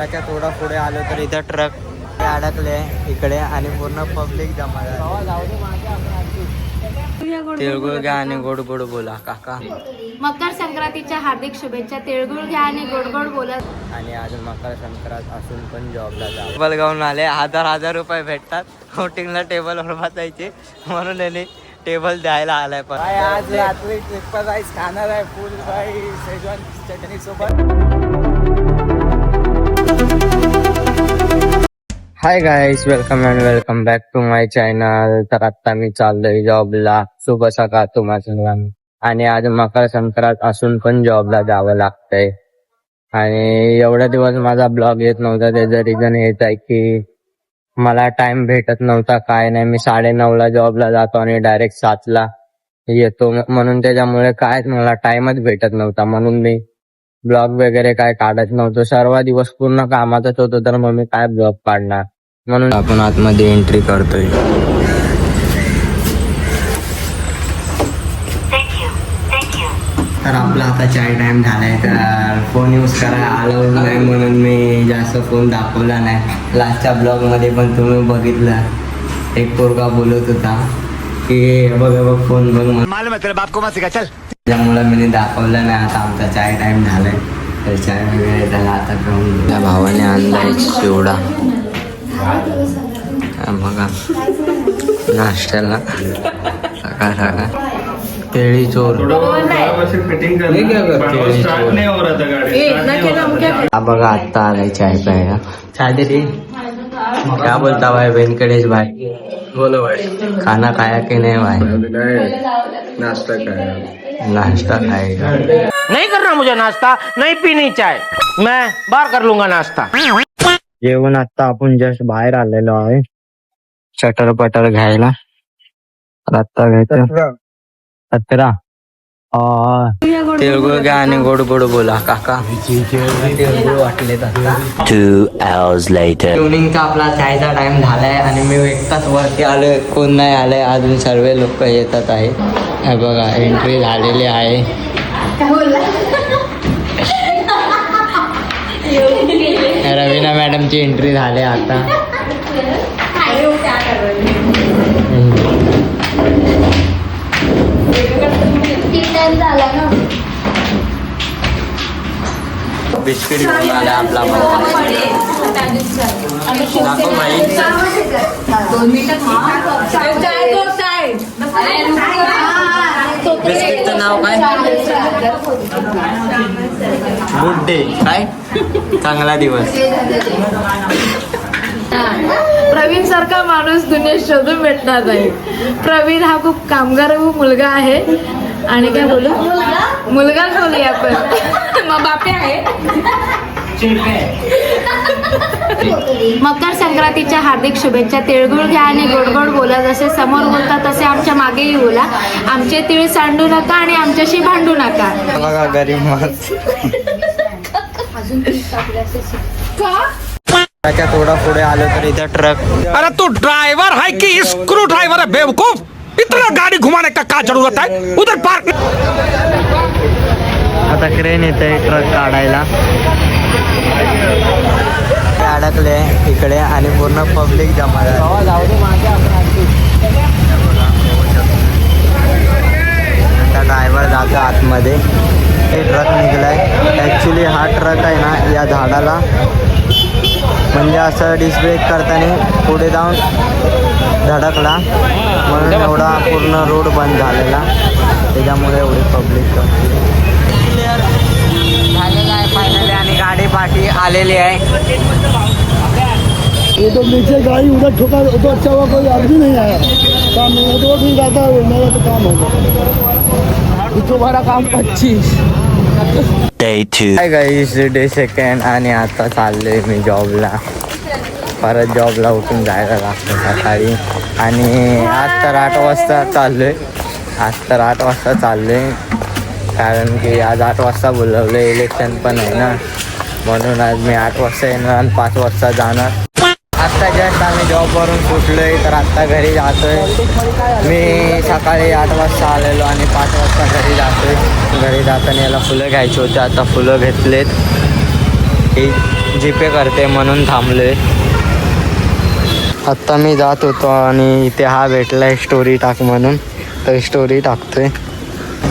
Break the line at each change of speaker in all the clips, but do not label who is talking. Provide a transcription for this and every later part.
त्याच्या थोडा पुढे आलो तर इथं ट्रक अडकले इकडे आणि पूर्ण पब्लिक जमा तिळगुळ घ्या आणि गोड गोड बोला काका.
मकर संक्रांतीच्या हार्दिक शुभेच्छा. तिळगुळ घ्या आणि गोड गोड बोलत
आणि आज मकर संक्रांत असून पण जॉबला जा. टेबल घेऊन आले. हजार हजार रुपये भेटतात. होटिंगला टेबलवर बसायचे म्हणून याने टेबल द्यायला आलाय पण. आज राईस खाणार आहे. फुल भाई शेजवान चटणी सोबत. Hi guys welcome and welcome back to my channel तर आता मी चाललोय जॉबला शुभ सकाळ तुम्हा सर्वांनी. आणि आज मकर संक्रांत असून पण जॉबला जावं लागतंय. आणि एवढा दिवस माझा ब्लॉग येत नव्हता त्याचं रिझन हेच आहे की मला टाइम भेटत नव्हता काय नाही. मी साडे ला जॉबला जातो आणि डायरेक्ट सातला येतो. म्हणून त्याच्यामुळे काय मला टाइमच भेटत नव्हता. म्हणून मी ब्लॉग वगैरे काय काढत नव्हतो. सर्व दिवस पूर्ण कामातच होतो तर मग मी काय ब्लॉग काढणार? म्हणून आपण आतमध्ये एंट्री करतोय. तर आपला आता चाय टाइम झालाय तर फोन यूज करायला अलाउड नाही म्हणून मी जास्त फोन दाखवला नाही. लास्टच्या ब्लॉगमध्ये पण तुम्ही बघितलं. एक पोरगा बोलत होता की बघ बघ फोन बघ
तेरे बाप को चल.
त्यामुळे मी दाखवलं नाही आता आमचा चाय टाइम झालाय. तर चाय वगैरे त्याला आता घेऊन त्या भावाने आणलाय चिवडा. हा बघा. नाश्त्याला. सकाळ सकाळ. केळी चोर. केळी चोर. हा बघा आत्ता आलाय चाय प्यायला. चाय दे. क्या बोलता भाई वेंकटेश भाई? बोलो भाई। खाना खाया कि नहीं भाई? नाश्ता खाया। नाश्ता खाएगा।
नहीं करना मुझे नाश्ता नहीं पीनी चाय। मैं बाहर कर लूँगा नाश्ता।
जेवण आता आपण जस्ट बाहेर आलेलो आहे चटर पटर घ्यायला आत्ता घ्यायचं सतरा तिळगुळ घ्या आणि गोड गोड बोला काका. तिळगुळ वाटले इव्हनिंगचा आपला चायचा टाइम झालाय आणि मी एकटाच वरती आलोय. कोण नाही आलंय. अजून सर्व लोक येतात आहे हे बघा एंट्री झालेली आहे. रवीना मॅडमची एंट्री झाली आता. बिस्किट घेऊन आला आपला दाखव माई. बिस्किटचं नाव काय? गुड डे काय? चांगला दिवस.
प्रवीण सारखा माणूस दुनियेत शोधून भेटणार नाही. प्रवीण हा खूप कामगार मुलगा आहे. आणि काय बोलू? मुलगाच बोलूया आपण. बापे आहे. मकर संक्रांतीच्या हार्दिक शुभेच्छा. तिळगुळ घ्या आणि गोड गोड बोला. जसे समोर बोलता तसे आमच्या मागेही बोला. आमचे तिळ सांडू नका आणि आमच्याशी भांडू नका.
त्याच्या थोडा पुढे आलो तर इथं ट्रक.
अरे तू ड्राइवर है कि स्क्रू ड्राइवर है बेवकूफ? इतना गाड़ी घुमाने का क्या जरूरत है उधर पार्क
आता क्रेन येते ट्रक काढायला. ते अडकले इकडे आणि पूर्ण पब्लिक जमा आता ड्रायव्हर जातो आतमध्ये. हे ट्रक निघलाय. ॲक्च्युली हा ट्रक आहे ना या झाडाला. म्हणजे असं डिस्ब्रेक करताना पुढे जाऊन धडकला. म्हणून एवढा पूर्ण रोड बंद झालेला. त्याच्यामुळे एवढी पब्लिक आलेली आहे.
ये तो नीचे गाड़ी उधर ठोका तो अच्छा हुआ कोई आदमी नहीं आया काम नहीं तो भी जाता है मेरा तो काम होगा तुम्हारा काम पच्चीस.
गाईस डे सेकंड आणि आता चाललोय मी जॉबला परत जॉबला उठून जायला लागतं सकाळी. आणि आज तर आठ वाजता चाललोय. आज तर आठ वाजता चाललोय. कारण की आज आठ वाजता बोलवलं इलेक्शन पण आहे ना. म्हणून आज मी आठ वाजता येणार आणि पाच वाजता जाणार. आत्ता जस्ट आम्ही जॉबवरून सुटलोय तर आत्ता घरी जातोय. मी सकाळी आठ वाजता आलेलो आणि पाच वाजता घरी जातोय. घरी जाताना याला फुलं घ्यायची होती आता फुलं घेतलेत. ही जीपे करते म्हणून थांबलोय. आत्ता मी जात होतो आणि इथे हा भेटलाय स्टोरी टाक म्हणून. तर स्टोरी टाकतोय.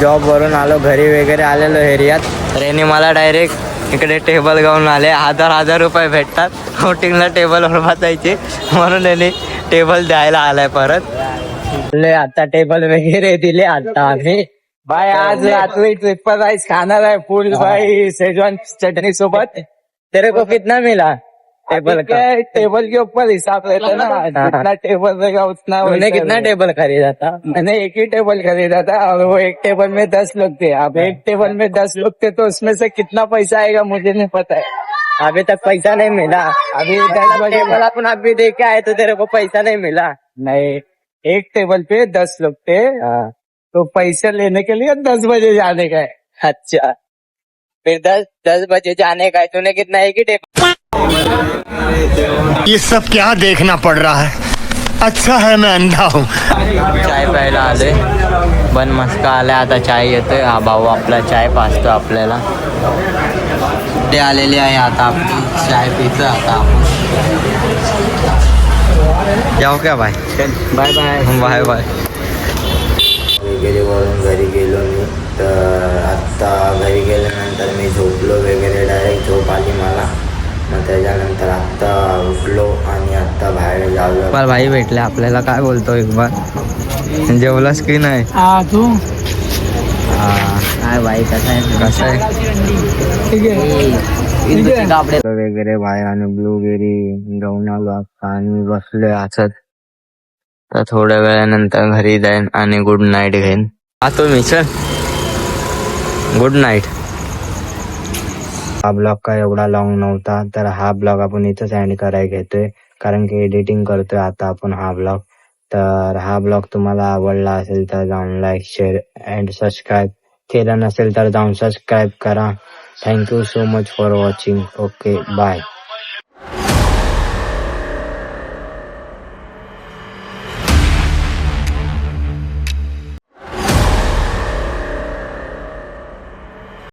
जॉबवरून आलो घरी वगैरे आलेलो एरियात रेने मला डायरेक्ट इकडे टेबल घेऊन आले. हजार हजार रुपये भेटतात. होटिंगला टेबलवर बसायचे. म्हणून त्याने टेबल द्यायला आलाय परत. ले आता टेबल वगैरे दिले आता आम्ही. बाय आज रात्री ट्रिपल राईस खाणार आहे. फुल भाई सेजवान चटनी सोबत. तेरे को कितना मिला? टेबल का।
टेबल के ऊपर हिसाब रहता है ना। जितना टेबल रहेगा उतना
तूने
वैसा
कितना
रहेगा।
टेबल खरीदा था?
मैंने एक ही टेबल खरीदा था और वो एक टेबल में दस लोग थे। अब एक टेबल में दस लोग थे तो उसमें से कितना पैसा आएगा मुझे नहीं पता है।
अभी तक पैसा नहीं मिला।
अभी दस बजे
टेबल अपन अभी देख के आए तो तेरे को पैसा नहीं मिला।
नहीं एक टेबल पे दस लोग थे। तो पैसे लेने के लिए दस बजे जाने का है।
अच्छा। फिर दस दस बजे जाने का है। तूने कितना एक ही टेबल
ये सब क्या देखना पड़ रहा है? अच्छा है मैं अंधा हूँ।
चाय प्यायला आले बन मस्का आलाय आता चाय येतोय हा भाऊ आपला चाय पाचतो आपल्याला। ते आलेली आहे आता आपली चाय पितो आता आपण. जाऊ क्या bye? Bye bye. Bye bye. वगैरे वरून घरी गेलो मी. तर आत्ता घरी गेल्यानंतर मी झोपलो वगैरे. डायरेक्ट झोप आली मला. मग त्याच्यानंतर आत्ता उठलो आणि आत्ता बाहेर भाई भेटले आपल्याला काय बोलतो एक बार जेवलास की नाही
हाँ तू?
काय बाई कसं आहे? कसं आहे?
है
कापडे. वगैरे बाहेर आणि ब्लूबेरी घेऊन आलो आता आणि बसलोय असत तर थोड्या वेळानंतर घरी जाईन आणि गुड नाईट घेईन. आतो मी चल. Good night. हा ब्लॉग काय एवढा लॉंग नव्हता तर हा ब्लॉग आपण इथंच एंड करायला घेतोय. कारण की एडिटिंग करतोय आता आपण हा ब्लॉग. तर हा ब्लॉग तुम्हाला आवडला असेल तर जाऊन लाईक शेअर अँड सबस्क्राईब केलं नसेल तर जाऊन सबस्क्राईब करा. Thank you so much for watching okay bye